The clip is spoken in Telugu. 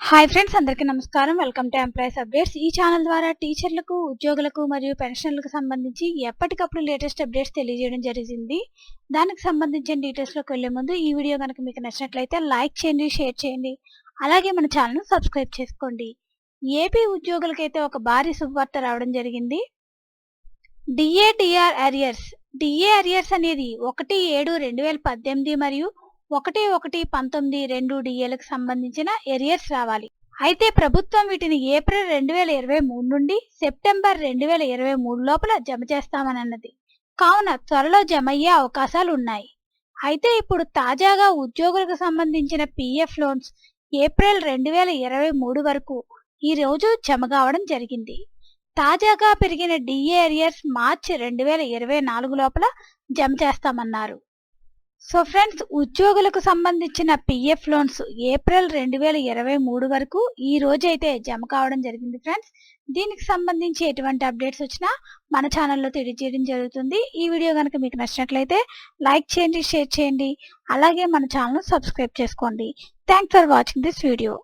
హాయ్ ఫ్రెండ్స్ అందరికీ నమస్కారం. వెల్కమ్ టు ఎంప్లాయీస్ అప్డేట్స్ ఈ ఛానల్ ద్వారా టీచర్లకు ఉద్యోగులకు మరియు పెన్షన్లకు సంబంధించి ఎప్పటికప్పుడు లేటెస్ట్ అప్డేట్స్ తెలియజేయడం జరిగింది. దానికి సంబంధించిన డీటెయిల్స్లోకి వెళ్ళే ముందు ఈ వీడియో కనుక మీకు నచ్చినట్లయితే లైక్ చేయండి షేర్ చేయండి. అలాగే మన ఛానల్ను సబ్స్క్రైబ్ చేసుకోండి. ఏపీ ఉద్యోగులకైతే ఒక భారీ శుభవార్త రావడం జరిగింది. డిఏడిఆర్ అరియర్స్ డిఏ అరియర్స్ అనేది ఒకటి ఏడు రెండు వేల పద్దెనిమిది మరియు ఒకటి ఒకటి పంతొమ్మిది రెండు డిఏలకు సంబంధించిన ఎరియర్స్ రావాలి. అయితే ప్రభుత్వం వీటిని ఏప్రిల్ రెండు వేల ఇరవై మూడు నుండి సెప్టెంబర్ రెండు వేల ఇరవై మూడు లోపల జమ చేస్తామని అన్నది కావున త్వరలో జమ అయ్యే అవకాశాలు ఉన్నాయి. అయితే ఇప్పుడు తాజాగా ఉద్యోగులకు సంబంధించిన పిఎఫ్ లోన్స్ ఏప్రిల్ రెండు వేల ఇరవై మూడు వరకు ఈ రోజు జమ కావడం జరిగింది. తాజాగా పెరిగిన డిఏ ఎరియర్స్ మార్చి రెండు వేల ఇరవై నాలుగు లోపల జమ చేస్తామన్నారు. సో ఫ్రెండ్స్ ఉద్యోగులకు సంబంధించిన పిఎఫ్ లోన్స్ ఏప్రిల్ రెండు వేల ఇరవై మూడు వరకు ఈ రోజు అయితే జమ కావడం జరిగింది ఫ్రెండ్స్ దీనికి సంబంధించి ఎటువంటి అప్డేట్స్ వచ్చినా మన ఛానల్లో తెలియజేయడం జరుగుతుంది. ఈ వీడియో కనుక మీకు నచ్చినట్లయితే లైక్ చేయండి షేర్ చేయండి. అలాగే మన ఛానల్ సబ్స్క్రైబ్ చేసుకోండి. Thanks for watching this video